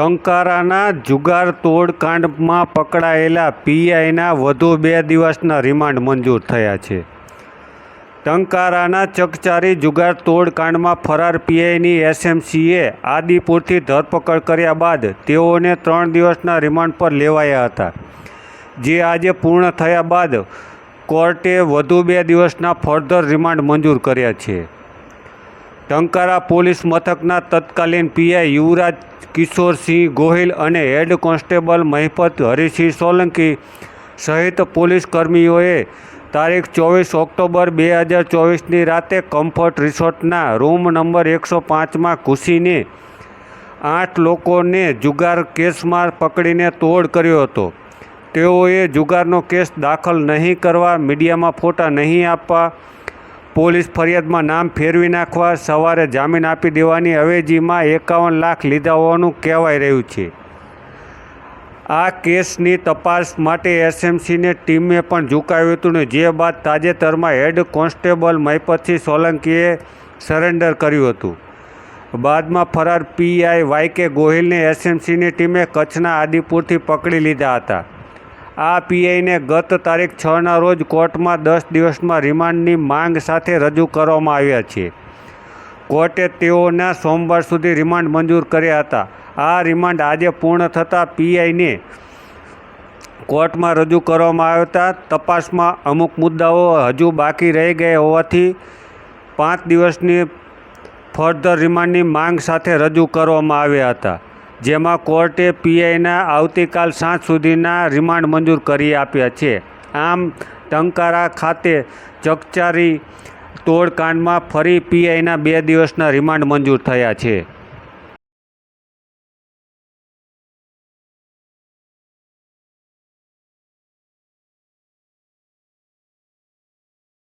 ટંકારાના જુગાર તોડકાંડમાં પકડાયેલા પીઆઈના વધુ બે દિવસના રિમાન્ડ મંજૂર થયા છે. ટંકારાના ચકચારી જુગાર તોડકાંડમાં ફરાર પીઆઈની એસએમસીએ આદિપુરથી ધરપકડ કર્યા બાદ તેઓને ત્રણ દિવસના રિમાન્ડ પર લેવાયા હતા. જે આજે પૂર્ણ થયા બાદ કોર્ટે વધુ બે દિવસના ફર્ધર રિમાન્ડ મંજૂર કર્યા છે. ટંકારા પોલીસ મથકના તત્કાલીન પીઆઈ યુવરાજ કિશોરસિંહ ગોહિલ અને હેડ કોન્સ્ટેબલ મહિપત હરિસિંહ સોલંકી સહિત પોલીસ કર્મીઓએ તારીખ ચોવીસ ઓક્ટોબર બે હજાર ચોવીસની રાતે કમ્ફર્ટ રિસોર્ટના રૂમ નંબર એકસો પાંચમાં ઘૂસીને આઠ લોકોને જુગાર કેસમાં પકડીને તોડ કર્યો હતો. તેઓએ જુગારનો કેસ દાખલ નહીં કરવા મીડિયામાં ફોટા નહીં આપવા પોલીસ ફરિયાદમાં નામ ફેરવી નાખવા સવારે જામીન આપી દેવાની અવેજીમાં એકાવન લાખ લીધા હોવાનું કહેવાઈ રહ્યું છે. આ કેસની તપાસ માટે એસએમસીને ટીમે પણ ઝુકાવ્યું હતું ને જે બાદ તાજેતરમાં હેડ કોન્સ્ટેબલ મહિપતસિંહ સોલંકીએ સરેન્ડર કર્યું હતું. બાદમાં ફરાર પીઆઈ વાય કે ગોહિલને એસએમસીની ટીમે કચ્છના આદિપુરથી પકડી લીધા હતા. આ પીઆઈને ગત તારીખ છના રોજ કોર્ટમાં દસ દિવસમાં રિમાન્ડની માંગ સાથે રજૂ કરવામાં આવ્યા છે. કોર્ટે તેઓના સોમવાર સુધી રિમાન્ડ મંજૂર કર્યા હતા. આ રિમાન્ડ આજે પૂર્ણ થતાં પીઆઈને કોર્ટમાં રજૂ કરવામાં આવ્યા હતા. તપાસમાં અમુક મુદ્દાઓ હજુ બાકી રહી ગયા હોવાથી પાંચ દિવસની ફર્ધર રિમાન્ડની માંગ સાથે રજૂ કરવામાં આવ્યા હતા. જેમાં કોર્ટે પીઆઈના આવતીકાલ સાંજ સુધીના રિમાન્ડ મંજૂર કરી આપ્યા છે. આમ, ટંકારા ખાતે ચકચારી તોડકાંડમાં ફરી પીઆઈના બે દિવસના રિમાન્ડ મંજૂર થયા છે.